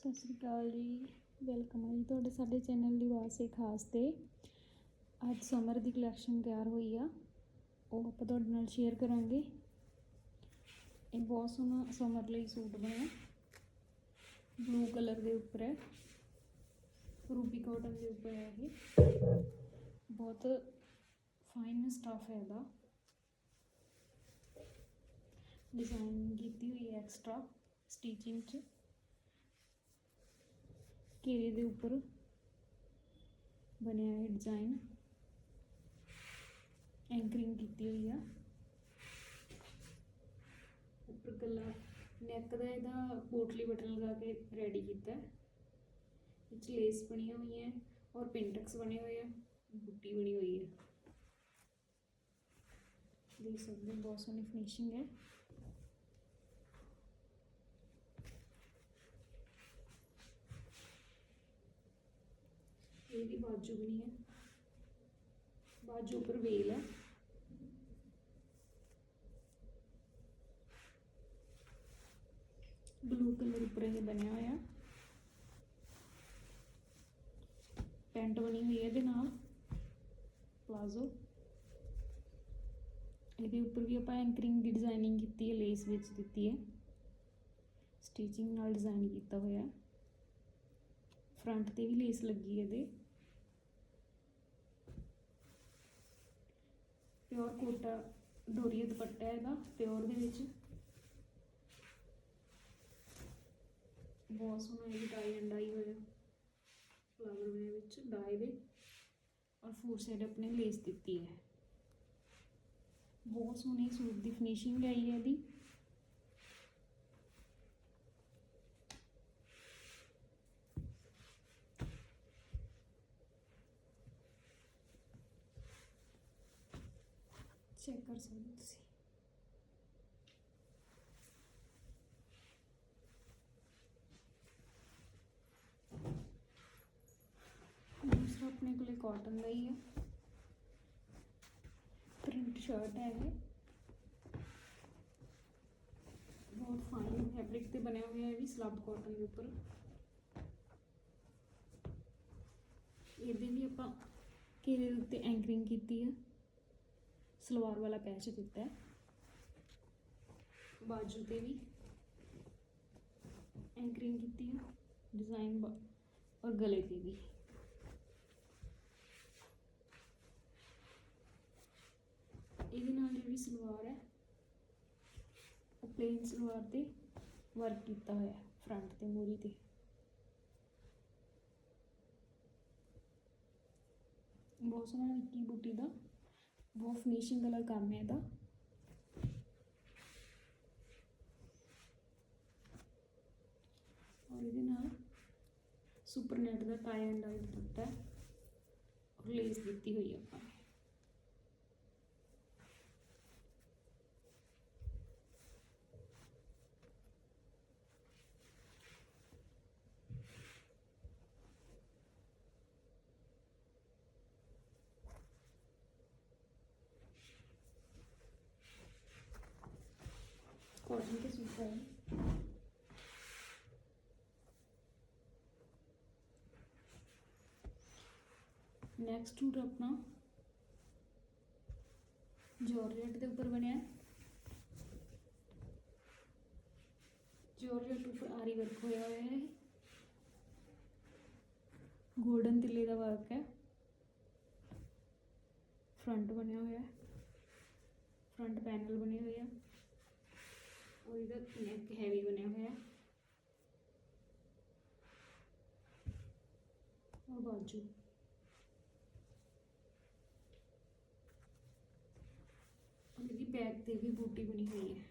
ਸਤਿ ਸ਼੍ਰੀ ਅਕਾਲ ਜੀ, ਵੈਲਕਮ ਹੈ ਜੀ ਤੁਹਾਡੇ ਸਾਡੇ ਚੈਨਲ ਦੀ ਸੇ ਖਾਸ ਤੇ। ਅੱਜ ਸਮਰ ਦੀ ਕਲੈਕਸ਼ਨ ਤਿਆਰ ਹੋਈ ਆ, ਉਹ ਆਪਾਂ ਤੁਹਾਡੇ ਨਾਲ ਸ਼ੇਅਰ ਕਰਾਂਗੇ। ਇਹ ਬਹੁਤ ਸੋਹਣਾ ਸਮਰ ਲਈ ਸੂਟ ਬਣਿਆ। ਬਲੂ ਕਲਰ ਦੇ ਉੱਪਰ ਹੈ। ਰੂਬੀ ਕਾਟਨ ਦੇ ਉੱਪਰ ਹੈ ਇਹ। ਬਹੁਤ ਫਾਈਨ ਸਟਫ ਹੈ ਇਹਦਾ। ਡਿਜ਼ਾਈਨ ਕੀਤੀ ਹੋਈ ਹੈ ਐਕਸਟਰਾ ਸਟੀਚਿੰਗ 'ਚ। ਘੇਰੇ ਦੇ ਉੱਪਰ ਬਣਿਆ ਹੈ ਡਿਜ਼ਾਈਨ ਐਂਕਰਿੰਗ ਕੀਤੀ ਹੋਈ ਆ। ਉੱਪਰ ਗੱਲਾ ਨੈਕ ਦਾ ਇਹਦਾ ਪੋਟਲੀ ਬਟਨ ਲਗਾ ਕੇ ਰੈਡੀ ਕੀਤਾ। ਹੈ ਵਿੱਚ ਲੇਸ ਬਣੀਆਂ ਹੋਈਆਂ ਹੈ ਔਰ ਪਿੰਟਕਸ ਬਣੇ ਹੋਏ ਆ। ਬੁੱਟੀ ਬਣੀ ਹੋਈ ਹੈ। ਦੇਖ ਸਕਦੇ ਬਹੁਤ ਸੋਹਣੀ ਫਿਨਿਸ਼ਿੰਗ ਹੈ। ਇਹਦੀ ਬਾਜੂ ਬਣੀ ਹੈ। ਬਾਜੂ ਉੱਪਰ ਵੇਲ ਹੈ। ਬਲੂ ਕਲਰ ਉੱਪਰ ਇਹ ਬਣਿਆ ਹੋਇਆ। ਪੈਂਟ ਬਣੀ ਹੋਈ ਹੈ ਇਹਦੇ ਨਾਲ। ਪਲਾਜ਼ੋ ਇਹਦੇ ਉੱਪਰ ਵੀ ਆਪਾਂ ਐਂਕਰਿੰਗ ਦੀ ਡਿਜ਼ਾਈਨਿੰਗ ਕੀਤੀ ਹੈ ਲੇਸ ਵਿੱਚ ਦਿੱਤੀ ਹੈ। ਸਟਿਚਿੰਗ ਨਾਲ ਡਿਜ਼ਾਈਨ ਕੀਤਾ ਹੋਇਆ। ਫਰੰਟ ਤੇ ਵੀ ਲੇਸ ਲੱਗੀ ਹੈ ਇਹਦੇ। ਪਿਓਰ ਕੋਟਾ ਡੋਰੀਆ ਦੁਪੱਟਾ ਇਹਦਾ ਪਿਓਰ ਦੇ ਵਿੱਚ ਬਹੁਤ ਸੋਹਣਾ ਇਹ ਡਾਈ ਐਂਡ ਡਾਈ ਹੋਇਆ ਫਲਾਵਰ ਹੋਇਆ ਵਿੱਚ ਡਾਈ ਦੇ ਔਰ ਫੋਰ ਸਾਈਡ ਆਪਣੇ ਲੇਸ ਦਿੱਤੀ ਹੈ। ਬਹੁਤ ਸੋਹਣੀ ਸੂਟ ਦੀ ਫਿਨਿਸ਼ਿੰਗ ਆਈ ਹੈ ਇਹਦੀ। ਚੈੱਕ ਕਰ ਸਕਦੇ ਹੋ ਤੁਸੀਂ ਦੂਸਰਾ ਆਪਣੇ ਕੋਲੇ ਕਾਟਨ ਦਾ ਹੀ ਹੈ ਪ੍ਰਿੰਟ ਸ਼ਰਟ ਹੈ ਇਹ ਬਹੁਤ ਫਾਈਨ ਫੈਬਰਿਕ ਤੇ ਬਣਿਆ ਹੋਇਆ ਹੈ ਵੀ ਸਲੱਬ ਕਾਟਨ ਦੇ ਉੱਪਰ ਇਹਦੇ ਵੀ ਆਪਾਂ ਘੇਰੇ ਦੇ ਉੱਤੇ ਐਂਕਰਿੰਗ ਕੀਤੀ ਹੈ ਸਲਵਾਰ ਵਾਲਾ ਪੈਚ ਦਿੱਤਾ ਹੈ। ਬਾਜੂ ਤੇ ਵੀ ਐਂਕਰਿੰਗ ਕੀਤੀ ਹੈ। ਡਿਜ਼ਾਈਨ ਔਰ ਗਲੇ ਤੇ ਵੀ। ਇਹਦੇ ਨਾਲ ਜਿਹੜੀ ਸਲਵਾਰ ਹੈ, ਉਹ ਪਲੇਨ ਸਲਵਾਰ ਤੇ ਵਰਕ ਕੀਤਾ ਹੋਇਆ ਹੈ ਫਰੰਟ ਤੇ ਮੂਰੀ ਤੇ। ਬਹੁਤ ਸੋਹਣਾ ਨਿੱਕੀ ਬੂਟੀ ਦਾ ਬਹੁਤ ਫਿਨਿਸ਼ਿੰਗ ਵਾਲਾ ਕੰਮ ਹੈ ਇਹਦਾ ਔਰ ਇਹਦੇ ਨਾਲ ਸੁਪਰ ਨੈਟ ਦਾ ਟਾਈ ਐਂਡ ਡਾਈ ਦੁਪੱਟਾ ਹੈ ਔਰ ਲੇਸ ਦਿੱਤੀ ਹੋਈ ਆਪਾਂ According to नेक्स्ट अपना जॉर्जेट के उपर बनया जॉर्जेट उपर आरी वर्क होया हुआ है। गोल्डन तिले का वर्क है। फ्रंट बनया हुआ है। फ्रंट पैनल बने हुए हैं। और इधर नेक हैवी बने हुए हैं और बाजू और ਇਹਦੀ बैक ਤੇ ਵੀ ਬੂਟੀ ਬਣੀ ਹੋਈ ਹੈ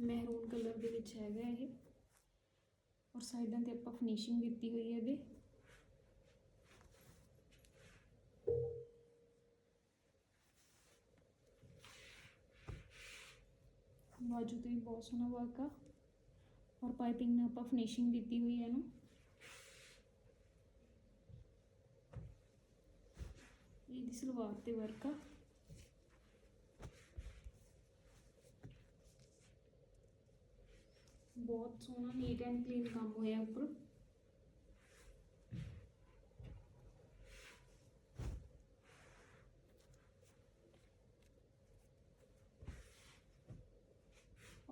ਮਹਿਰੂਨ ਕਲਰ ਦੇ ਵਿੱਚ ਹੈਗਾ ਇਹ ਔਰ ਸਾਈਡਾਂ ਤੇ ਆਪਾਂ ਫਿਨਿਸ਼ਿੰਗ ਦਿੱਤੀ ਹੋਈ ਹੈ ਇਹਦੇ ਬਾਜੂ ਤੇ ਵੀ ਬਹੁਤ ਸੋਹਣਾ ਵਰਕ ਆ। ਔਰ ਪਾਈਪਿੰਗ ਨਾਲ ਆਪਾਂ ਫਿਨਿਸ਼ਿੰਗ ਦਿੱਤੀ ਹੋਈ ਹੈ ਇਹਨੂੰ। ਇਹਦੀ ਸਲਵਾਰ ਤੇ ਵਰਕ ਆ। ਬਹੁਤ ਸੋਹਣਾ ਨੀਟ ਐਂਡ ਕਲੀਨ ਕੰਮ ਹੋਇਆ ਉੱਪਰ।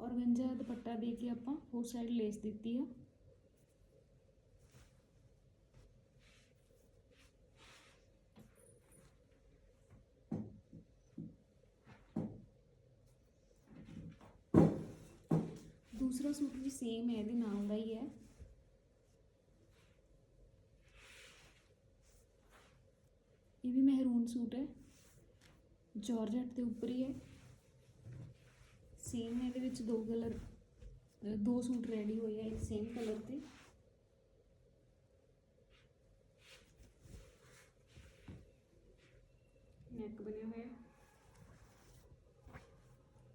ਔਰਗੰਜਾ ਦਾ ਦੁਪੱਟਾ ਦੇ ਕੇ ਆਪਾਂ ਹੋਰ ਸਾਈਡ ਲੇਸ ਦਿੱਤੀ ਆ। ਦੂਸਰਾ ਸੂਟ ਵੀ ਸੇਮ ਹੈ, ਇਹਦੇ ਨਾਲ ਦਾ ਹੀ ਹੈ। ਇਹ ਵੀ ਮਹਿਰੂਨ ਸੂਟ ਹੈ। ਜਾਰਜਟ ਦੇ ਉੱਪਰ ਹੀ ਹੈ। ਸੇਮ ਇਹਦੇ ਵਿੱਚ ਦੋ ਕਲਰ ਦੋ ਸੂਟ ਰੈਡੀ ਹੋਏ ਆ ਸੇਮ ਕਲਰ ਤੇ। ਨੈਕ ਬਣਿਆ ਹੋਇਆ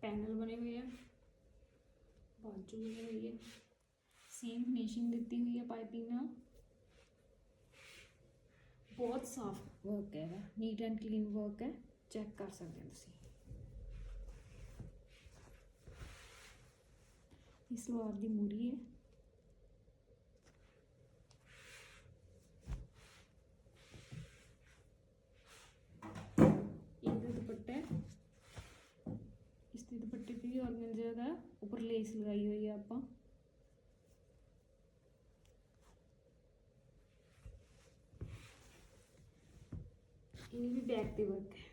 ਪੈਨਲ ਬਣੇ ਹੋਏ ਆ। ਬਾਜੂ ਬਣੀ ਹੋਈ ਹੈ। ਸੇਮ ਫਿਨਿਸ਼ਿੰਗ ਦਿੱਤੀ ਹੋਈ ਹੈ ਪਾਈਪਿੰਗ ਨਾਲ। ਬਹੁਤ ਸਾਫ਼ ਵਰਕ ਹੈ ਨੀਟ ਐਂਡ ਕਲੀਨ ਵਰਕ ਹੈ। ਚੈੱਕ ਕਰ ਸਕਦੇ ਹੋ ਤੁਸੀਂ। ਇਸ ਸਲਵਾਰ ਦੀ ਮੂਰੀ ਹੈ। ਇਹਦਾ ਦੁਪੱਟਾ ਇਸ ਦੇ ਦੁਪੱਟੇ ਤੇ ਵੀ ਔਰਗੰਜਾ ਦਾ ਉੱਪਰ ਲੇਸ ਲਗਾਈ ਹੋਈ ਹੈ ਆਪਾਂ। ਇਹ ਵੀ ਬੈਕ ਤੇ ਵਰਕ ਹੈ।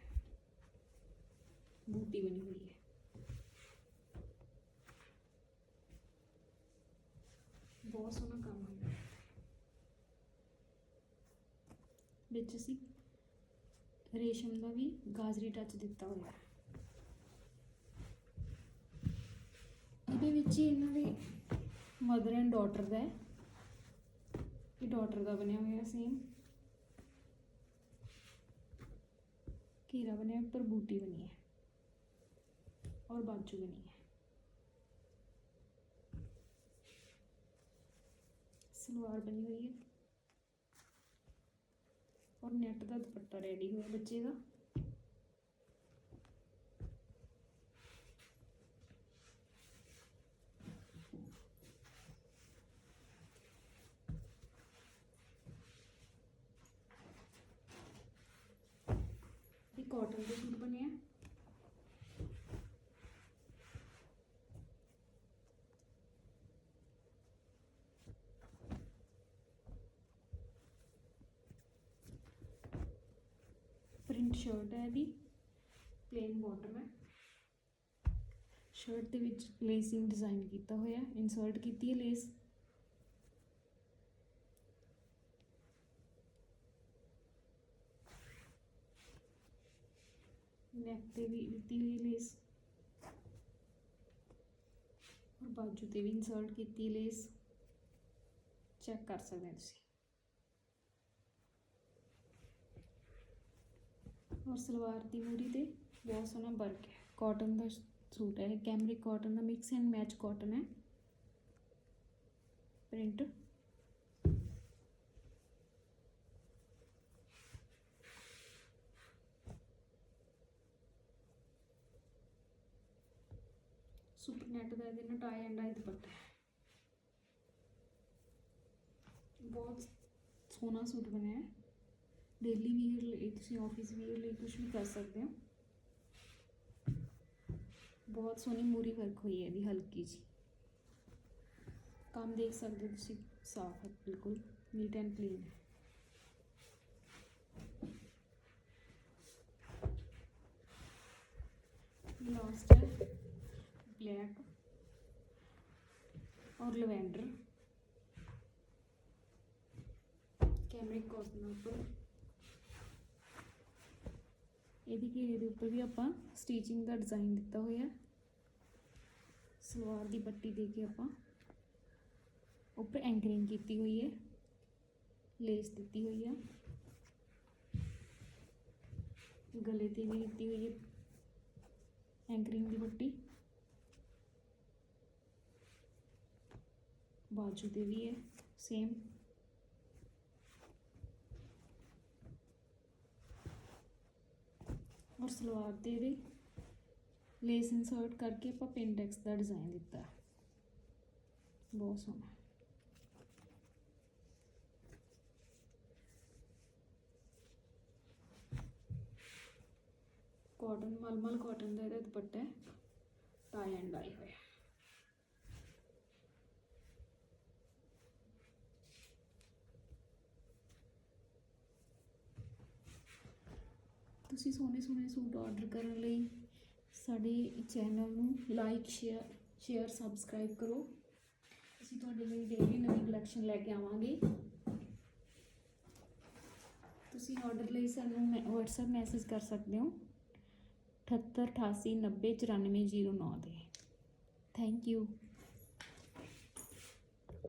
ਬੂਟੀ ਬਣੀ ਹੋਈ ਹੈ ਬਹੁਤ ਸੋਹਣਾ ਕੰਮ ਹੈ। ਵਿੱਚ ਅਸੀਂ ਰੇਸ਼ਮ ਦਾ ਵੀ ਗਾਜਰੀ ਟੱਚ ਦਿੱਤਾ ਹੋਇਆ ਇਹਦੇ ਵਿੱਚ ਹੀ ਇਹਨਾਂ ਦੇ ਮਦਰ ਐਂਡ ਡਾਟਰ ਦਾ ਹੈ। ਇਹ ਡਾਟਰ ਦਾ ਬਣਿਆ ਹੋਇਆ ਸੇਮ ਘੇਰਾ ਬਣਿਆ ਉੱਪਰ ਬੂਟੀ ਬਣੀ ਹੈ। ਔਰ ਬਾਜੂ ਬਣੀ ਹੈ। ਸਲਵਾਰ ਬਣੀ ਹੋਈ ਹੈ। ਔਰ ਨੈਟ ਦਾ ਦੁਪੱਟਾ ਰੈਡੀ ਹੋਇਆ ਬੱਚੇ ਦਾ ਇਹ ਕਾਟਨ ਦੇ ਸੂਟ ਬਣਿਆ ਪ੍ਰਿੰਟ ਸ਼ਰਟ ਹੈ ਇਹਦੀ ਪਲੇਨ ਬਾਟਮ ਹੈ। ਸ਼ਰਟ ਦੇ ਵਿੱਚ ਲੇਸਿੰਗ ਡਿਜ਼ਾਈਨ ਕੀਤਾ ਹੋਇਆ ਇਨਸਰਟ ਕੀਤੀ ਹੈ ਲੇਸ ਨੈਕ ਤੇ ਵੀ ਦਿੱਤੀ ਹੋਈ ਲੇਸ ਔਰ ਬਾਜੂ ਤੇ ਵੀ ਇਨਸਰਟ ਕੀਤੀ ਲੇਸ ਚੈੱਕ ਕਰ ਸਕਦੇ ਹੋ ਤੁਸੀਂ। ਔਰ ਸਲਵਾਰ ਦੀ ਮੂਰੀ ਤੇ ਬਹੁਤ ਸੋਹਣਾ ਵਰਕ ਹੈ। ਕਾਟਨ ਦਾ ਸੂਟ ਹੈ ਕੈਮਰਿਕ ਕਾਟਨ ਦਾ ਮਿਕਸ ਐਂਡ ਮੈਚ ਕਾਟਨ ਹੈ। ਪ੍ਰਿੰਟ ਸੁਪਰ ਨੈਟ ਦਾ ਇਹਦੇ ਨਾਲ ਟਾਈ ਐਂਡ ਆਈ ਦੁਪੱਟਾ ਬਹੁਤ ਸੋਹਣਾ ਸੂਟ ਬਣਿਆ ਹੈ। ਡੇਲੀ ਵੀਅਰ ਲਈ ਤੁਸੀਂ ਆਫਿਸ ਵੀਅਰ ਲਈ ਕੁਝ ਵੀ ਕਰ ਸਕਦੇ ਹੋ ਬਹੁਤ ਸੋਹਣੀ ਮੂਰੀ ਵਰਕ ਹੋਈ ਹੈ ਇਹਦੀ ਹਲਕੀ ਜੀ ਕੰਮ ਦੇਖ ਸਕਦੇ ਹੋ ਤੁਸੀਂ ਸਾਫ ਹੈ ਬਿਲਕੁਲ ਨੀਟ ਐਂਡ ਕਲੀਨ ਹੈ ਲਾਸਟ है ब्लैक और लवेंडर कैमरिक कॉटन ਉੱਪਰ ਇਹਦੀ ਘੇਰੇ ਦੇ ਉੱਪਰ ਵੀ ਆਪਾਂ ਸਟੀਚਿੰਗ ਦਾ ਡਿਜ਼ਾਈਨ ਦਿੱਤਾ ਹੋਇਆ ਹੈ। ਸਲਵਾਰ ਦੀ ਪੱਟੀ ਦੇ ਕੇ ਆਪਾਂ ਉੱਪਰ ਐਂਕਰਿੰਗ ਕੀਤੀ ਹੋਈ ਹੈ। ਲੇਸ ਦਿੱਤੀ ਹੋਈ ਹੈ। ਗਲੇ ਤੇ ਵੀ ਦਿੱਤੀ ਹੋਈ ਹੈ ਐਂਕਰਿੰਗ ਦੀ ਪੱਟੀ। ਬਾਜੂ ਤੇ ਵੀ ਹੈ ਸੇਮ ਔਰ ਸਲਵਾਰ ਤੇ ਵੀ ਲੇਸ ਇਨਸਰਟ ਕਰਕੇ ਆਪਾਂ ਪਿੰਡੈਕਸ ਦਾ ਡਿਜ਼ਾਈਨ ਦਿੱਤਾ ਬਹੁਤ ਸੋਹਣਾ ਕਾਟਨ ਮਲਮਲ ਕਾਟਨ ਦਾ ਇਹਦਾ ਦੁਪੱਟਾ ਹੈ। ਟਾਈ ਐਂਡ ਡਾਈ ਹੋਇਆ ਤੁਸੀਂ ਸੋਹਣੇ ਸੋਹਣੇ ਸੂਟ ਆਰਡਰ ਕਰਨ ਲਈ ਸਾਡੇ ਚੈਨਲ ਨੂੰ ਲਾਈਕ ਸ਼ੇਅਰ ਸ਼ੇਅਰ ਸਬਸਕ੍ਰਾਈਬ ਕਰੋ। ਅਸੀਂ ਤੁਹਾਡੇ ਲਈ ਡੇਲੀ ਨਵੀਂ ਕਲੈਕਸ਼ਨ ਲੈ ਕੇ ਆਵਾਂਗੇ। ਤੁਸੀਂ ਆਰਡਰ ਲਈ ਸਾਨੂੰ WhatsApp ਮੈਸੇਜ ਕਰ ਸਕਦੇ ਹੋ। 78 88 90 94 09 ਤੇ ਥੈਂਕ ਯੂ